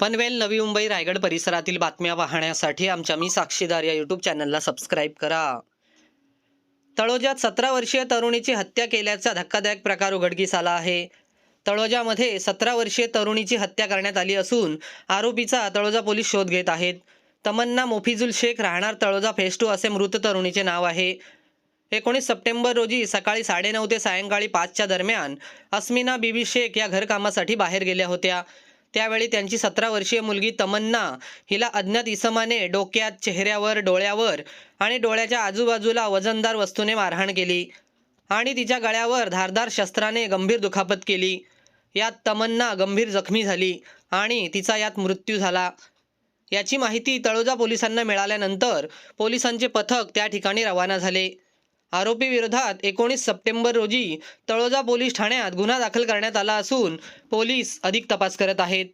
पनवेल नवी मुंबई रायगड परिसरातील बातम्या पाहण्यासाठी आमच्या मी साक्षीदार या यूट्यूब चॅनलला सबस्क्राईब करा. तळोजात सतरा वर्षीय तरुणीची हत्या केल्याचा धक्कादायक प्रकार उघडकीस आला आहे. तळोजामध्ये सतरा वर्षीय तरुणीची हत्या करण्यात आली असून आरोपीचा तळोजा पोलीस शोध घेत आहेत. तमन्ना मोफिजुल शेख राहणार तळोजा फेस्टू असे मृत तरुणीचे नाव आहे. एकोणीस सप्टेंबर रोजी सकाळी साडेनऊ ते सायंकाळी पाचच्या दरम्यान अस्मिना बीबी शेख या घरकामासाठी बाहेर गेल्या होत्या. त्यावेळी त्यांची सतरा वर्षीय मुलगी तमन्ना हिला अज्ञात इसमाने डोक्यात चेहऱ्यावर डोळ्यावर आणि डोळ्याच्या आजूबाजूला वजनदार वस्तूने मारहाण केली आणि तिच्या गळ्यावर धारदार शस्त्राने गंभीर दुखापत केली. यात तमन्ना गंभीर जखमी झाली आणि तिचा यात मृत्यू झाला. याची माहिती तळोजा पोलिसांना मिळाल्यानंतर पोलिसांचे पथक त्या ठिकाणी रवाना झाले. आरोपी विरोधात एकोणीस सप्टेंबर रोजी तळोजा पोलीस ठाण्यात गुन्हा दाखल करण्यात आला असून पोलीस अधिक तपास करत आहेत.